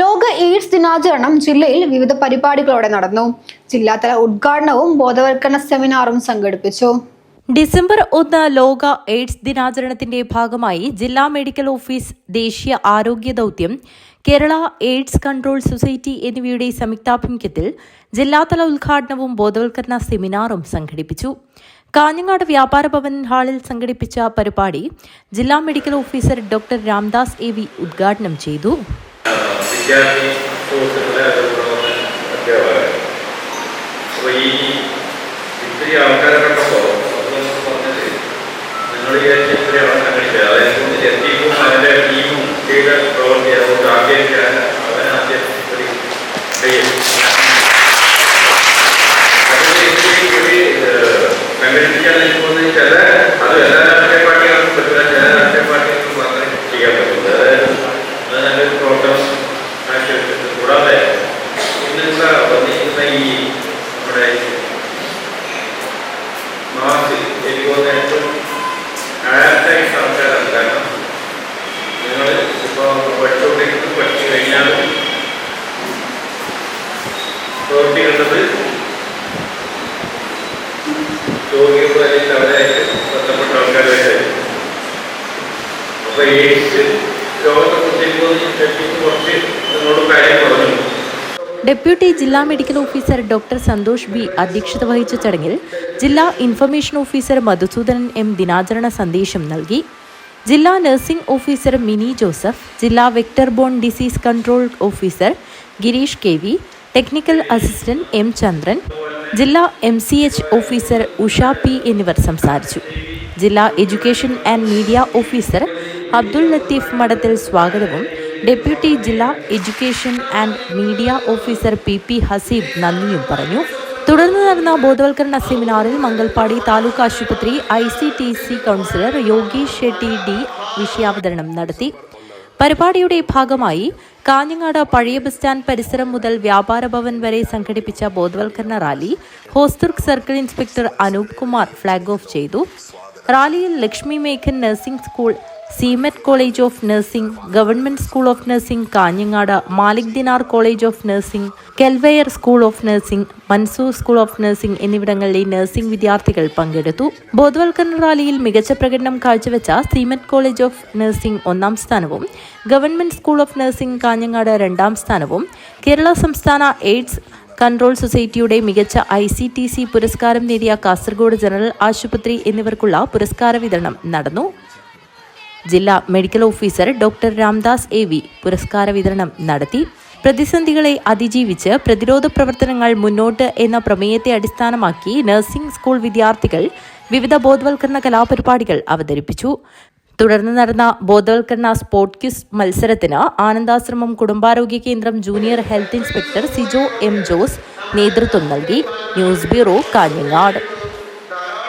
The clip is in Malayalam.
ലോക എയ്ഡ്സ് ദിനാചരണം ജില്ലയിൽ വിവിധ പരിപാടികളോടെ നടന്നു. ജില്ലാതല ഉദ്ഘാടനവും ബോധവൽക്കരണ സെമിനാറും സംഘടിപ്പിച്ചു. ഡിസംബർ ഒന്ന് ലോക എയ്ഡ്സ് ദിനാചരണത്തിന്റെ ഭാഗമായി ജില്ലാ മെഡിക്കൽ ഓഫീസ് ദേശീയ ആരോഗ്യ ദൗത്യം കേരള എയ്ഡ്സ് കൺട്രോൾ സൊസൈറ്റി എന്നിവയുടെ സംയുക്താഭിമുഖ്യത്തിൽ ജില്ലാതല ഉദ്ഘാടനവും ബോധവൽക്കരണ സെമിനാറും സംഘടിപ്പിച്ചു. കാഞ്ഞങ്ങാട് വ്യാപാര ഭവൻ ഹാളിൽ സംഘടിപ്പിച്ച പരിപാടി ജില്ലാ medical officer doctor Ramdas A V ഉദ്ഘാടനം ചെയ്തു. വിദ്യാർത്ഥി സുഹൃത്തുക്കളെ അതുപോലെ അധ്യാപകരെ അപ്പോൾ ഈ ഇത്തിരി ആൾക്കാരെ കണ്ടപ്പോൾ അതൊക്കെ പറഞ്ഞത് നിങ്ങൾ വിചാരിച്ച ആളെ സംഘടിച്ചത് അതായത് ലത്തീഫും അവന്റെ ടീമും ചെയ്ത പ്രവൃത്തി പ്രവർത്തിക്കേണ്ടത് രോഗികളും അല്ലെങ്കിൽ അവരായിട്ട് ബന്ധപ്പെട്ട ആൾക്കാരായിട്ട് അപ്പൊ എയ്ഡ്സ് രോഗത്തെ കുറിച്ച് കുറച്ച് നിങ്ങളോട് ഡെപ്യൂട്ടി ജില്ലാ medical officer doctor Santhosh B അധ്യക്ഷത വഹിച്ച ചടങ്ങിൽ ജില്ലാ ഇൻഫർമേഷൻ ഓഫീസർ മധുസൂദനൻ എം ദിനാചരണ സന്ദേശം നൽകി. ജില്ലാ നഴ്സിംഗ് ഓഫീസർ മിനി ജോസഫ് ജില്ലാ vector borne disease control officer Girish K technical assistant M Chandran ജില്ലാ M C H officer Usha P എന്നിവർ സംസാരിച്ചു. ജില്ലാ education and media officer Abdul Latheef Madathil സ്വാഗതവും ഡെപ്യൂട്ടി ജില്ലാ education and media officer P P Haseeb നന്ദിയും പറഞ്ഞു. തുടർന്ന് നടന്ന ബോധവൽക്കരണ സെമിനാറിൽ മംഗൽപാടി താലൂക്ക് ആശുപത്രി I C T C counsellor Yogi Shetty D വിഷയാവതരണം നടത്തി. പരിപാടിയുടെ ഭാഗമായി കാഞ്ഞങ്ങാട് പഴയ ബസ് സ്റ്റാൻഡ് പരിസരം മുതൽ വ്യാപാര ഭവൻ വരെ സംഘടിപ്പിച്ച ബോധവൽക്കരണ rally Hosdurg circle inspector Anoop Kumar flag off ചെയ്തു. റാലിയിൽ Lakshmi മേഘൻ nursing school CIMET college of nursing government school of nursing Kanhangad Malik Dinar college of nursing കെൽവെയർ school of nursing Mansoor school of nursing എന്നിവിടങ്ങളിലെ നഴ്സിംഗ് വിദ്യാർത്ഥികൾ പങ്കെടുത്തു. ബോധവൽക്കരണ റാലിയിൽ മികച്ച പ്രകടനം കാഴ്ചവെച്ച സിമെറ്റ് കോളേജ് ഓഫ് നഴ്സിംഗ് ഒന്നാം സ്ഥാനവും government school of nursing Kanhangad രണ്ടാം സ്ഥാനവും കേരള സംസ്ഥാന എയ്ഡ്സ് കൺട്രോൾ സൊസൈറ്റിയുടെ മികച്ച ഐ സി ടി സി പുരസ്കാരം നേടിയ കാസർഗോഡ് ജനറൽ ആശുപത്രി എന്നിവർക്കുള്ള പുരസ്കാര വിതരണം നടന്നു. ജില്ലാ medical officer doctor Ramdas A V പുരസ്കാര വിതരണം നടത്തി. പ്രതിസന്ധികളെ അതിജീവിച്ച് പ്രതിരോധ പ്രവർത്തനങ്ങൾ മുന്നോട്ട് എന്ന പ്രമേയത്തെ അടിസ്ഥാനമാക്കി നഴ്സിംഗ് സ്കൂൾ വിദ്യാർത്ഥികൾ വിവിധ ബോധവൽക്കരണ കലാപരിപാടികൾ അവതരിപ്പിച്ചു. തുടർന്ന് നടന്ന ബോധവൽക്കരണ സ്പോർട് ക്യൂസ് മത്സരത്തിന് ആനന്ദാശ്രമം കുടുംബാരോഗ്യ കേന്ദ്രം junior health inspector Sijo M Jose നേതൃത്വം നൽകി. News bureau Kanhangad.